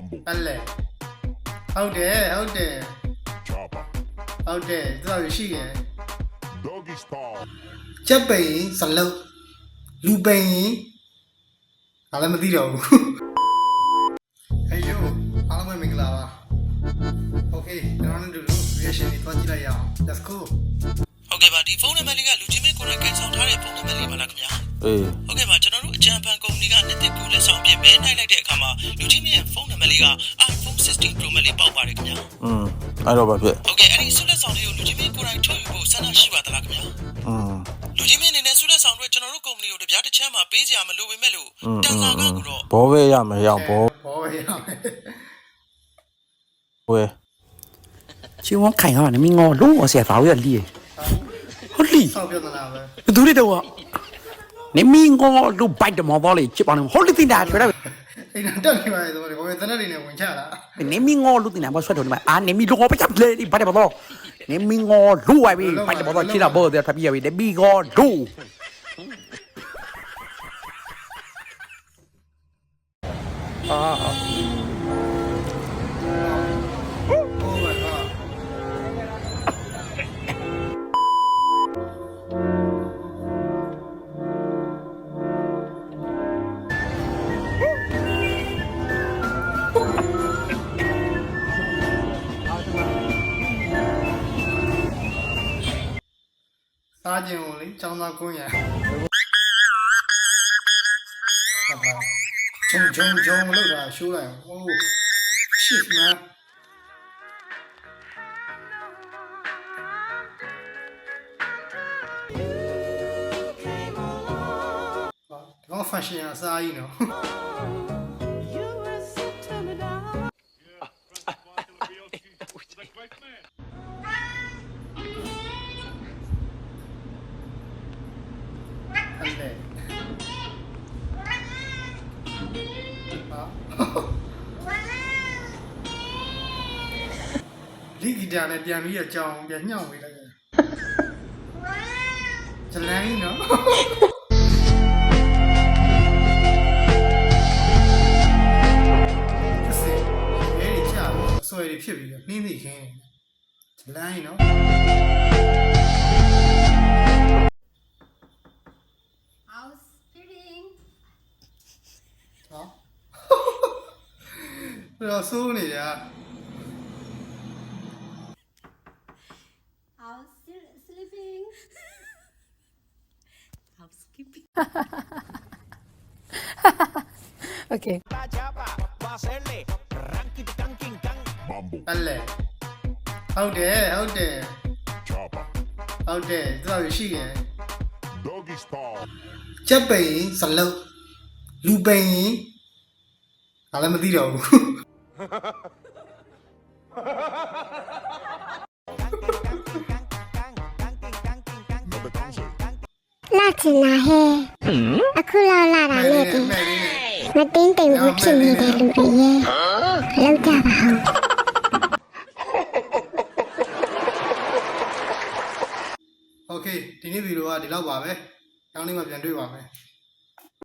combo ပက်လက်ဟုတ်တယ်ဟုတ်တယ် chopper ဟုတ်တယ်သူကရှိတယ် doggy style ချက်ပိန်စလုတ်လူပိန်ရင်ငါလည်းမသိတော့ဘူး Hey yo အားလုံးပဲမင်္ဂလာပါ Okay ကျွန်တော်တို့လူ reaction တွေသွားကြည့်လိုက်ရအောင် Let's go ဟုတ်ကဲ့ပါဒီဖုန်းနံပါတ်လေးကလူချင်းမင်းကိုယ်တိုင်ကန်ဆောင်ထားတဲ့ဖုန်းနံပါတ်လေးပါလားခင်ဗျာအေးဟုတ်ကဲ့ပါကျွန်တော် က iPhone 16 Pro Max လေးပေါက်ပါတယ်ခင်ဗျာ။อืมအဲ့တော့ဘာဖြစ်။ဟုတ်ကဲ့အဲ့ဒီဆုလက်ဆောင်လေးကိုလူချင်းမင်းကိုယ်တိုင်ထုတ်ယူဖို့ဆန္ဒရှိပါသလားခင်ဗျာ။อืมလူချင်းမင်းအနေနဲ့ဆုလက်ဆောင်တွေကျွန်တော်တို့ကုမ္ပဏီကိုတပြားတစ်ချမ်းမှပေးစရာမလိုပေမဲ့လို့တန်စာကကတော့ဘောပဲရမယ်ရောက်ဘောဘောပဲရမယ်။ဝဲชิวงไข่เขาเนี่ยมีงอลูกเสียสาวอย่างดีเฮ้ยดูดิเดี๋ยวนี่มีงอลูกไปเดมอบอลเลยจิบอลนึงฮอลลีติดาไปได้ အိမ်တော်တက်နေပါလေဆိုတော့ကိုယ်သနက်တွေနဲ့ဝင်ချတာနေမီငေါ်လူတင်တာမဆွတ်တော်ဒီမှာအာနေမီလောပချပ်လေဒီဘာတဲ့ဘောနေမီငေါ်လူဝိုင်ပြီးဘာတဲ့ဘောချီလာဘောတဲ့ထပ်ပြီးရပြီနေမီငေါ်လူ စားခြင်းကိုလေចောင်းသားကွင်းရဟုတ်ပါဂျုံဂျုံဂျုံလို့တာရှိုးလိုက်အောင် oh shit man ဒီကောင် fashion အစားကြီးနော် လီဂီတာနဲ့ပြန်ပြီးအကြောင်းပြန်ညှောင်းပေးလိုက်တယ်ဇလန်ကြီးနော်တစ်စက်အဲ့ဒီကြာလို့အဆွဲတွေဖြစ်ပြီးတော့နှင်းသိခင်းဇလန်ကြီးနော် Housekeeping. ဟော တော့စိုးနေရ House sleeping. Housekeeping. Okay. Mambo, အဲ့လေဟုတ်တယ်ဟုတ်တယ် chopper, ဟုတ်တယ်သူကရှိတယ် doggy style, ချက်ပိန်စလုတ်လူပိန်ငါလည်းမသိတော့ဘူး another concert, လာချင်တာဟဲ့အခုလောက်လာတာ မဲ နဲ့ လေး တ နဲ့ ည်း မဲလေးနဲ့ မတင်းတိမ်ဘူးဖြစ်နေတဲ့လူတွေရဲ့လောက်ကြပါအောင် โอเคဒီနေ့ဗီဒီယိုကဒီလောက်ပါပဲနောက်နေ့မှပြန်တွေ့ပါမယ်